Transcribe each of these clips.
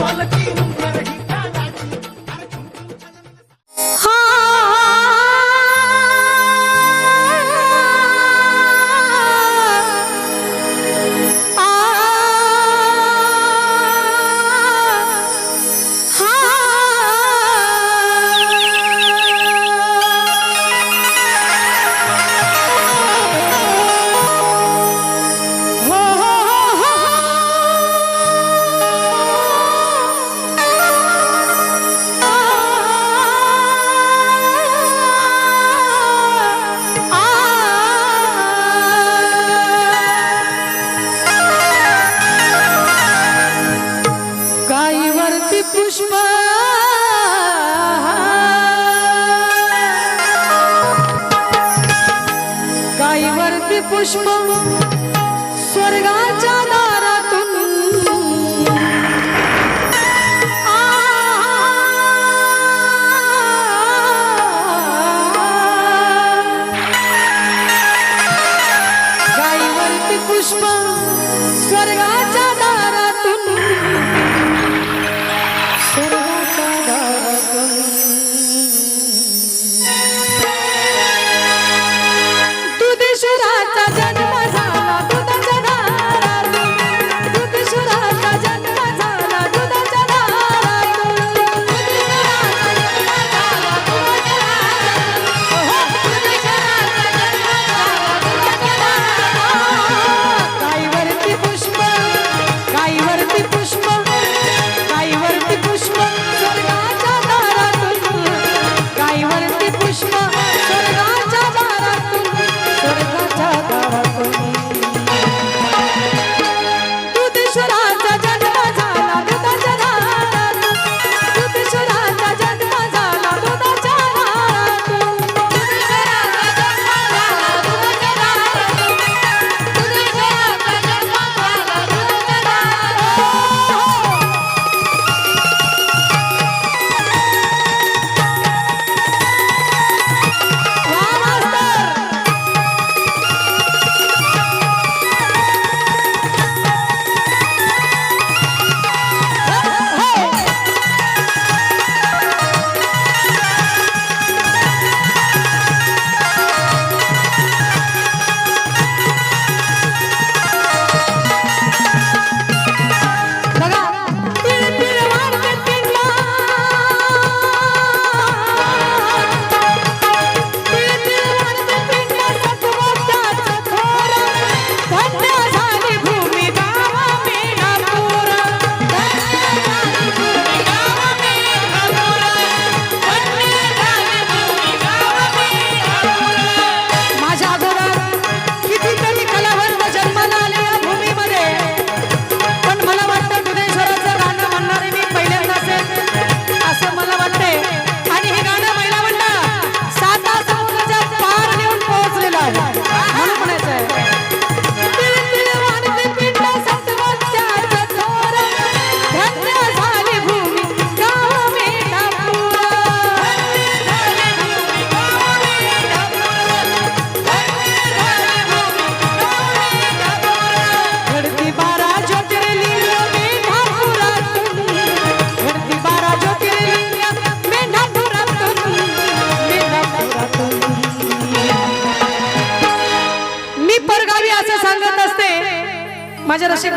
गाईवरती पुष्प गाईवरती पुष्प स्वर्गाच्या दारातून गाईवरती पुष्प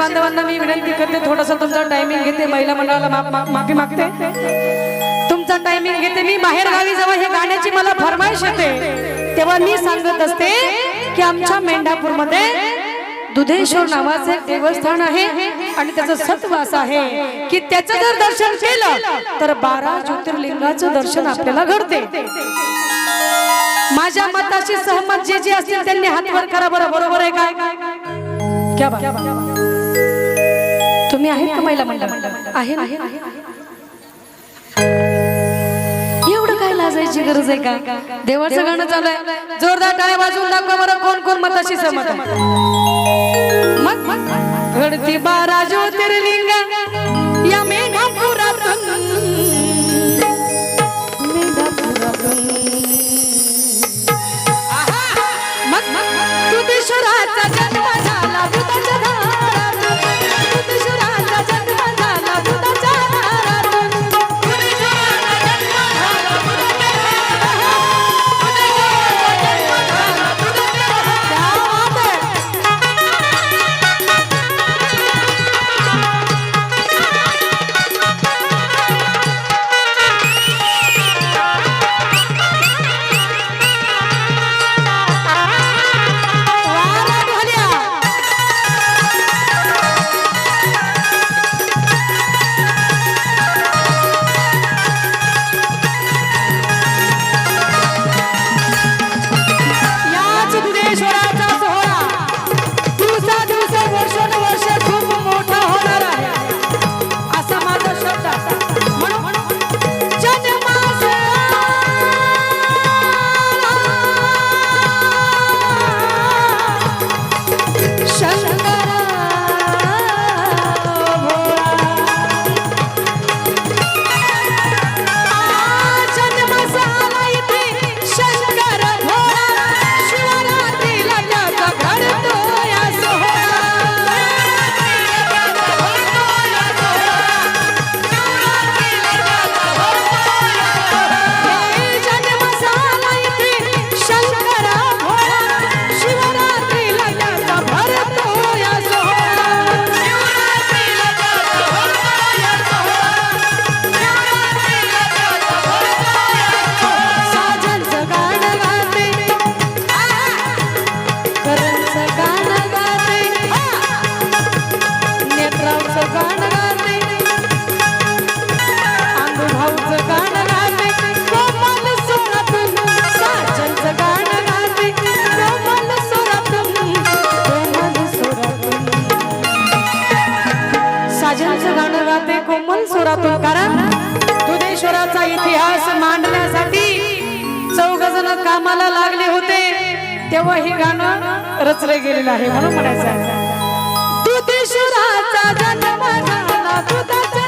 बांधवांना मी विनंती करते थोडंसं तुमचा टायमिंग घेते महिला मंडळाला माफी मागते. तुमचा टायमिंग घेते मी बाहेर गावी जेव्हा हे गाण्याची मला फरमाईश येते तेव्हा मी सांगत असते की आमच्या मेंढापूरमध्ये दुधेश्वर नावाचं एक देवस्थान आहे आणि त्याचं सत्व असं आहे की त्याचं जर दर्शन केलं तर बारा ज्योतिर्लिंगाचं दर्शन आपल्याला घडते. माझ्या मताशी सहमत जे जे असतील त्यांनी हात वर करा बरं बरोबर आहे काय क्या बात? तुम्ही आहेत का महिला मंडळ? आहे? एवढं काय लाजायची गरज आहे का? देवाचं गाणं चालू आहे. जोरदार टाळ्या वाजवून दाखवा बरं कोण कोण मताशी सहमत घडती बारा ज्योतिर्लिंग. या दुधेश्वरातून कारण दुधेश्वराचा इतिहास मांडण्यासाठी चौघ जण कामाला लागले होते. तेव्हा हे गाणं रचले गेलेलं आहे म्हणून म्हणायचं दुधेश्वराचा जन्म दुधाचा